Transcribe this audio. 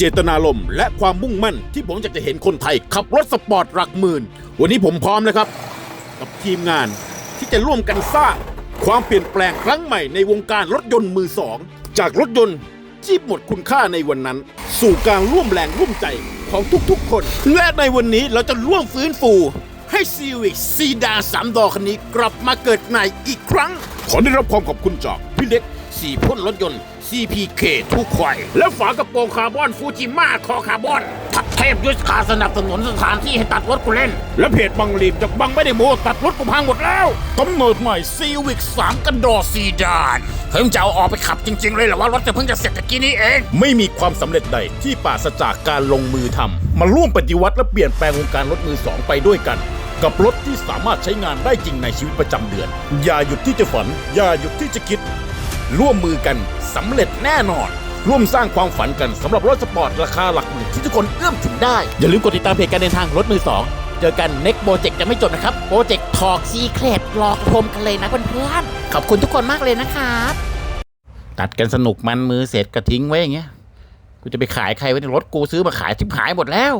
เจตนารมณ์และความมุ่งมั่นที่ผมอยากจะเห็นคนไทย ขับรถสปอร์ตหลักหมื่น วันนี้ผมพร้อมแล้วครับ กับทีมงานที่จะร่วมกันสร้างความเปลี่ยนแปลงครั้งใหม่ในวงการรถยนต์มือสอง จากรถยนต์ที่หมดคุณค่าในวันนั้น สู่การร่วมแรงร่วมใจของทุกๆ คน และในวันนี้เราจะร่วมฟื้นฟูให้ซีวิกซีดาสามดอคันนี้กลับมาเกิดใหม่อีกครั้ง ขอได้รับความขอบคุณจากพี่เล็ก สีพ่นรถยนต์ CPK ทุกไข่และฝากระโปรงคาร์บอนฟูจิมาคอคาร์บอนทัดเทพยุทธคาสนับสนุนสถานที่ให้ตัดรถกูเล่น และเพจบังรีบจากบังไม่ได้โมตัดรถกูพังหมดแล้วกำเนิดใหม่ซีวิกสามกันดอซีดานเพิ่งจะเอาออกไปขับจริง ๆ เลยเหรอว่ารถจะเพิ่งจะเสร็จตะกี้นี้เอง ไม่มีความสำเร็จใดที่ปราศจากการลงมือทำมาร่วมปฏิวัติและเปลี่ยนแปลงวงการรถมือสองไปด้วยกันกับรถที่สามารถใช้งานได้จริงในชีวิตประจำเดือน อย่าหยุดที่จะฝัน อย่าหยุดที่จะคิด ร่วมมือกันสำเร็จแน่นอน ร่วมสร้างความฝันกันสำหรับรถสปอร์ตราคาหลักหมื่นที่ทุกคนเอื้อมถึงได้ อย่าลืมกดติดตามเพจการเดินทางรถมือสองเจอกันเน็กโปรเจกต์จะไม่จบนะครับ โปรเจกต์ทอกซีเครดรอกชมกันเลยนะเพื่อนๆขอบคุณทุกคนมากเลยนะครับตัดกันสนุกมันมือเสร็จก็ทิ้งไว้อย่างเงี้ยกูจะไปขายใครไว้ในรถกูซื้อมาขายทิบหายหมดแล้ว